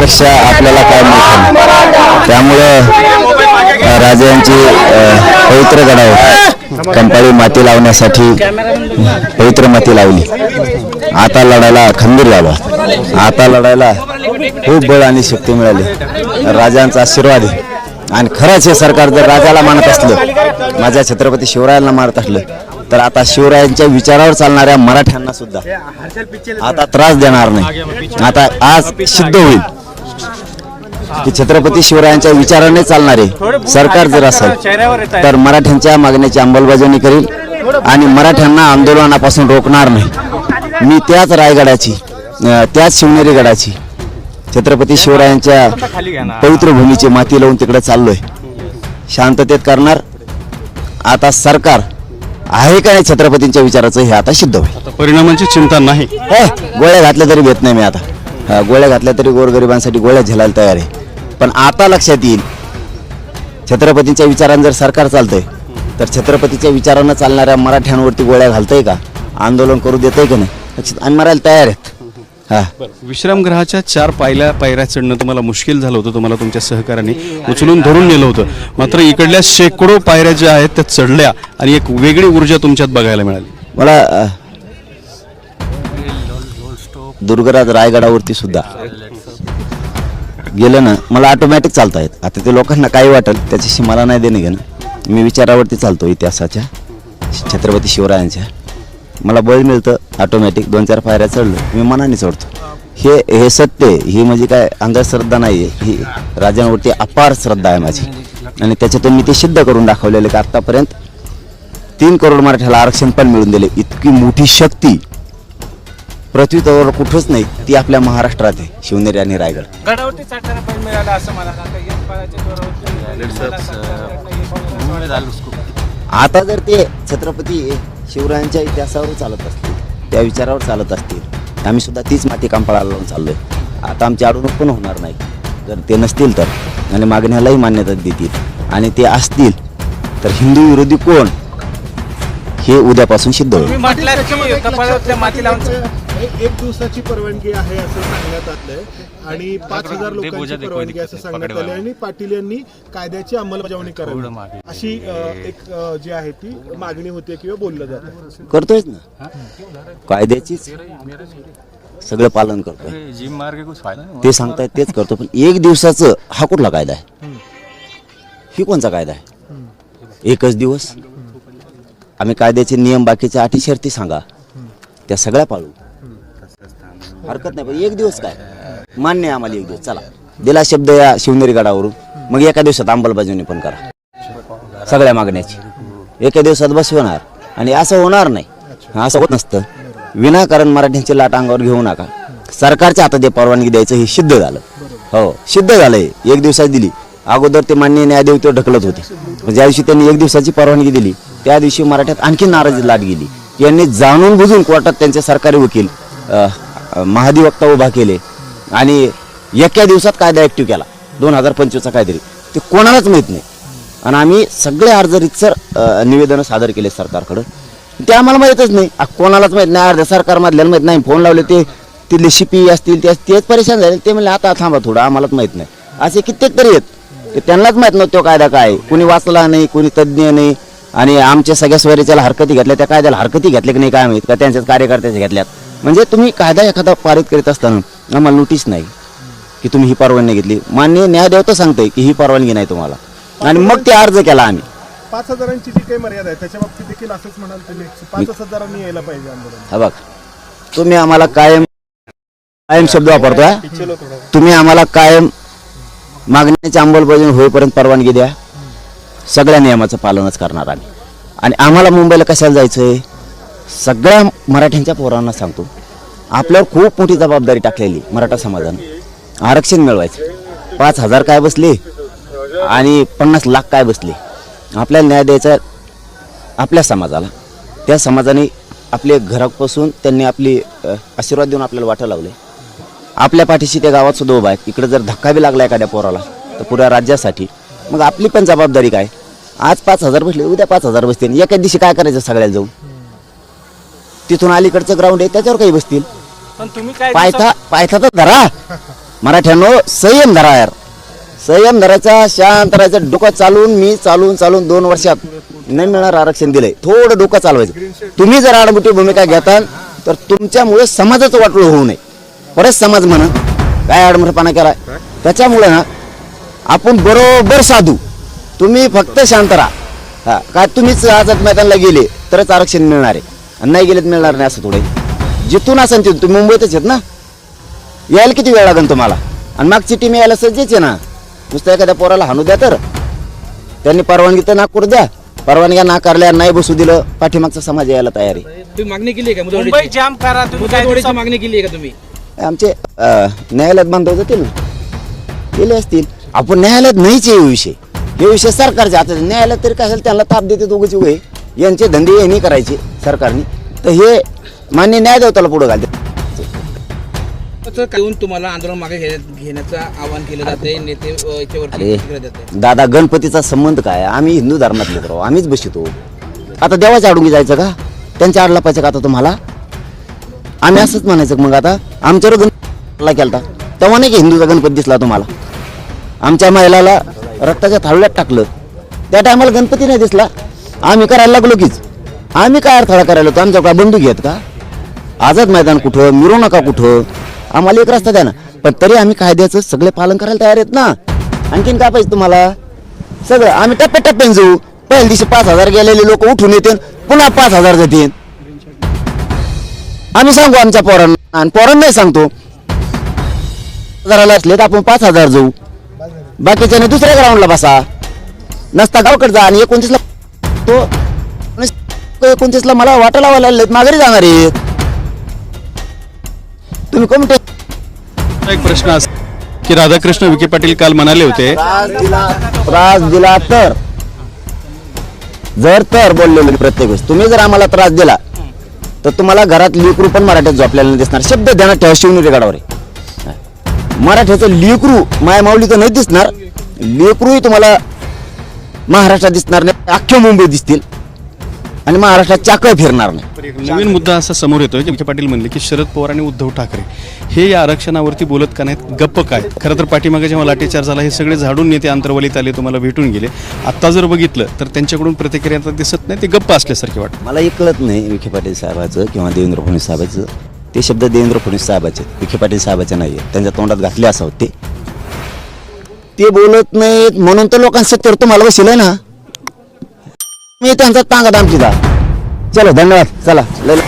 त्यापेक्षा आपल्याला काय मिळतं? त्यामुळं राजांची यांची पवित्र गडावर कंपाळी माती लावण्यासाठी पवित्र माती लावली. आता लढायला खंबीर लावला आता लढायला खूप बळ आणि शक्ती मिळाली. राजांचा आशीर्वाद आहे. आणि खरंच हे सरकार जर राजाला मानत असलं माझ्या छत्रपती शिवरायांना मानत असलं तर आता शिवरायांच्या विचारावर चालणाऱ्या मराठ्यांना सुद्धा आता त्रास देणार नाही. आता आज सिद्ध होईल. की छत्रपती शिवरायांच्या विचाराने चालणारे सरकार जर असेल तर मराठ्यांच्या मागण्याची अंमलबजावणी करील आणि मराठ्यांना आंदोलनापासून रोखणार नाही. मी त्याच रायगडाची त्याच शिवनेरी गडाची छत्रपती शिवरायांच्या पवित्र भूमीची माती लावून तिकडे चाललोय. शांततेत करणार. आता सरकार आहे का नाही छत्रपतींच्या विचाराचं हे आता सिद्ध होईल. परिणामांची चिंता नाही. गोळ्या घातल्या तरी घेत नाही मी आता. गोळ्या घातल्या तरी गोरगरिबांसाठी गोळ्या झेलायला तयार आहे. पण आता लक्षात येईल. छत्रपतींच्या विचारानं जर सरकार चालतंय तर छत्रपतीच्या विचारानं चालणाऱ्या मराठ्यांवरती गोळ्या घालतंय का? आंदोलन करू देतंय का नाही? आणि मरायला तयार आहेत. हा. विश्रामगृहाच्या चार पायऱ्या पायऱ्या चढणं तुम्हाला मुश्किल झालं होतं तुम्हाला तुमच्या सहकाऱ्यांनी उचलून धरून नेलं होतं. मात्र इकडल्या शेकडो पायऱ्या ज्या आहेत त्या चढल्या आणि एक वेगळी ऊर्जा तुमच्यात बघायला मिळाली. मला अ, दुर्गराज रायगडावरती सुद्धा. गेलं ना मला ऑटोमॅटिक चालता येत. आता ते लोकांना काही वाटेल त्याच्याशी मला नाही देणं घेणं. मी विचारावरती चालतो इतिहासाच्या छत्रपती शिवरायांच्या. मला बळ मिळतं ऑटोमॅटिक दोन चार पायऱ्या चढलो मी मनाने चढतो. हे हे सत्य ही म्हणजे काय अंधश्रद्धा नाही आहे ही राजांवरती अपार श्रद्धा आहे माझी. आणि त्याच्यातून मी ते सिद्ध करून दाखवलेलं की आत्तापर्यंत तीन करोड मराठ्याला आरक्षण पण मिळून दिले. इतकी मोठी शक्ती पृथ्वी तवर कुठंच नाही ती आपल्या महाराष्ट्रात आहे शिवनेरी आणि रायगड. गडावरती चढताना पण मिळालं असं मला जोरावरती आता जर ते छत्रपती शिवरायांच्या इतिहासावर चालत असतील त्या विचारावर चालत असतील आम्ही सुद्धा तीच माती कांपाळाला लावून चाललोय. आता आमची अडवणूक पण होणार नाही. जर ते नसतील तर आणि मागण्यालाही मान्यता देतील. आणि ते असतील तर हिंदू विरोधी कोण? हे उद्यापासून सिद्ध होईल. तुम्ही म्हटलं की कपाळावरच्या माती लावून एक एक दिवसाची परवानगी आहे असं सांगण्यात आलंय. आणि पाच हजार लोकांची परवानगी असं सांगण्यात आली आणि पाटील यांनी कायद्याची अंमलबजावणी करावी. अशी एक जी आहे ती मागणी होते किंवा बोललं जातं करतोयच ना. कायद्याचीच सगळं पालन करतोय. ते सांगतायत तेच करतो पण एक दिवसाचं हा कुठला कायदा आहे? ही कोणचा कायदा आहे? एकच दिवस? आम्ही कायद्याचे नियम बाकीच्या अटी शर्ती सांगा. त्या सगळ्या पाळू. हरकत नाही पण एक दिवस काय? मान्य आहे आम्हाला एक दिवस. चला. दिला शब्द या शिवनेरी गडावरून. मग एका दिवसात अंमलबजावणी पण करा. सगळ्या मागण्याची. एका दिवसात बसवणार आणि असं होणार नाही. असं होत नसतं. विनाकारण मराठ्यांची लाट अंगावर घेऊ नका. सरकारच्या हातात जे परवानगी द्यायचं हे सिद्ध झालं. हो सिद्ध झालंय. एक दिवसात दिली. अगोदर ते मान्य न्यायदेव ढकलत होते. ज्या दिवशी त्यांनी एक दिवसाची परवानगी दिली त्या दिवशी मराठ्यात आणखी नाराजी लाट गेली. यांनी जाणून बुजून कोर्टात त्यांचे सरकारी वकील महाधिवक्ता उभा केले आणि एका दिवसात कायदा ऍक्टिव्ह केला. दोन हजार पंचवीसचा काहीतरी ते कोणालाच माहीत नाही. आणि आम्ही सगळे अर्ज रितसर निवेदनं सादर केले सरकारकडं ते आम्हाला माहीतच नाही. कोणालाच माहीत नाही. अर्ध्या सरकारमधल्याला माहीत नाही. फोन लावले ते तिथले शिपी असतील ते तेच परेशान झाले. ते म्हणले आता थांबा थोडं. आम्हालाच माहीत नाही. असे कित्येक तरी आहेत. त्यांनाच माहीत नव्हतं कायदा काय कोणी कुणी वाचला नाही कुणी तज्ज्ञ नाही. आणि आमच्या सगळ्या स्वरीच्याला हरकती घेतल्या त्या कायद्याला हरकती घेतल्या की नाही काय माहीत? का त्यांच्याच कार्यकर्त्याच्या घेतल्यात? म्हणजे तुम्ही कायदा एखादा पारित करीत असताना आम्हाला नोटीस नाही की तुम्ही ही परवानगी घेतली. मान्य न्यायदेव तर सांगतोय की ही परवानगी नाही तुम्हाला. आणि मग ते अर्ज केला आम्ही. पाच हजारांची जी काही मर्यादा आहे त्याच्या बाबतीत देखील असंच म्हणाल तुम्ही. पाच हजारांनी यायला पाहिजे हा बघ तुम्ही आम्हाला कायम कायम शब्द वापरतोय. तुम्ही आम्हाला कायम मागण्याची अंमलबजावणी होईपर्यंत परवानगी द्या. सगळ्या नियमाचं पालनच करणार आम्ही. आणि आम्हाला मुंबईला कशाला जायचं आहे सगळ्या मराठ्यांच्या पोरांना सांगतो. आपल्यावर खूप मोठी जबाबदारी टाकलेली मराठा समाजानं. आरक्षण मिळवायचं. पाच हजार काय बसले? आणि पन्नास लाख काय बसले? आपल्याला न्याय द्यायचा आपल्या समाजाला. त्या समाजाने आपले घरापासून त्यांनी आपली आशीर्वाद देऊन आपल्याला वाटा लावले. आपल्या पाठीशी त्या गावात सुद्धा उभा आहे इकडे जर धक्का बी लागला एखाद्या पोराला तर पुऱ्या राज्यासाठी. मग आपली पण जबाबदारी काय? आज पाच हजार बसले उद्या पाच हजार बसतील. एका दिवशी काय करायचं सगळ्याला जाऊन? तिथून अलीकडचं ग्राउंड आहे त्याच्यावर काही बसतील. पण तुम्ही काय पायथा पायथा तर धरा. मराठ्यानो संयम धरा यार. संयम धरायचा शांत राहायचं. डोकं चालून मी चालून चालून दोन वर्षात नाही मिळणार आरक्षण दिलंय. थोडं डोकं चालवायचं. तुम्ही जर आडमुठी भूमिका घेताल तर तुमच्यामुळे समाजाचं वाटोळ होऊ नये. परत समाज म्हणा काय आडमुठेपणा केला त्याच्यामुळे ना आपण बरोबर साधू. तुम्ही फक्त शांत राहा. हा काय तुम्हीच आझाद मैदानला गेले तरच आरक्षण मिळणार आहे. आणि नाही गेले तर मिळणार नाही असं थोडे जिथून असेल तिथून तुम्ही मुंबईतच आहेत ना? यायला किती वेळ लागेल तुम्हाला? आणि मागची टीम यायला सज्जच आहे ना? नुसतं एखाद्या पोराला हाणू द्या तर. त्यांनी परवानगी तर नागपूर द्या. परवानग्या नाकारल्या नाही बसू दिलं पाठीमागचा समाज यायला तयार आहे. तुम्ही मागणी केली आहे का? मुंबई मुदतवाढीची जाम करा तुम्ही काय मुदतवाढीची मागणी केली आहे का तुम्ही? आमचे अं, न्यायालयात बांधव जातील ना? गेले असतील. आपण न्यायालयात नाहीच आहे हे विषय. हे विषय सरकारचे. आता न्यायालयात तरी काय असेल त्यांना ताप देते दोघंची वय. यांचे धंदे यांनी करायचे सरकारने. तर हे मान्य न्यायदेवताला पुढे घालते. येऊन तुम्हाला आंदोलन मागे घे- घेण्याचं आवाहन केलं जाते नेते अ, याच्यावरती अरे केलं जाते दादा गणपतीचा संबंध काय? आम्ही हिंदू धर्मातले राहू आम्हीच बसितो. आता देवाच्या आडून जायचं का? त्यांच्या आडला पाहिजे का आता तुम्हाला? आम्ही असंच म्हणायचं का मग आता? आमच्यावर गणपती केलता. तेव्हा नाही की हिंदूचा गणपती दिसला तुम्हाला? आमच्या महिलाला रक्ताच्या थाळव्यात टाकलं. त्या टायमाला गणपती नाही दिसला. आम्ही करायला लागलो कीच. आम्ही काय अडथळा करायला होतो? आमच्या काय बंदूक घेत का? आझाद मैदान कुठं? मिरवणुका कुठं? आम्हाला एक रस्ता द्या ना. पण तरी आम्ही कायद्याचं सगळे पालन करायला तयार आहेत ना. आणखीन काय पाहिजे तुम्हाला? सगळं. आम्ही टप्प्याटप्प्याने जाऊ. पहिल्या दिवशी पाच हजार गेलेले लोक उठून येतील. पुन्हा पाच हजार जातील. आम्ही सांगू आमच्या पोरांना. आणि पोरांनाही सांगतो. हजाराला असले तर आपण पाच हजार जाऊ. बाकीच्याने दुसऱ्या ग्राउंडला बसा. नसता गावकडे जा आणि एकोणतीसला तो एकोणतीसला मला वाटा लावायला लागलेत. माघारी जाणार आहेत तुम्ही कोणते? एक प्रश्न असा की राधाकृष्ण विखे पाटील काल म्हणाले होते त्रास दिला त्रास दिला तर. जर तर बोललेलो प्रत्येक वेळेस. तुम्ही जर आम्हाला त्रास दिला तर तुम्हाला घरात लेकरू पण मराठ्यात झोपलेलं नाही दिसणार. शब्द ध्यानात ठेवा शिवनेरी गडावर आहे. मराठ्याचं लेकरू माय माऊली तर नाही दिसणार. लेकरूही तुम्हाला महाराष्ट्रात दिसणार नाही अख्ख्या मुंबईत दिसतील. आणि महाराष्ट्रात चाकळ फिरणार नाही. नवीन मुद्दा असा समोर येतोय की विखे पाटील म्हणले की शरद पवार आणि उद्धव ठाकरे हे या आरक्षणावरती बोलत का नाहीत गप्प काय? खरं तर पाठीमागे जेव्हा लाठीचार झाला हे सगळे झाडून नेते अंतर्वलीत आले तुम्हाला भेटून गेले. आत्ता जर बघितलं तर त्यांच्याकडून प्रतिक्रिया दिसत नाही ते गप्प असल्यासारखे वाटतं. मला एक कळत नाही विखे पाटील साहेबाचं किंवा देवेंद्र फडणवीस साहेबाचं. ते शब्द देवेंद्र फडणवीस साहेबाचे विखे पाटील साहेबाचे नाही आहेत. त्यांच्या तोंडात घातले असावं ते ते बोलत नाहीत म्हणून तर लोकांचं करतो तुम्हाला बसेल ना. मी त्यांचा तांगा दामची दा चलो धन्यवाद. चला लय-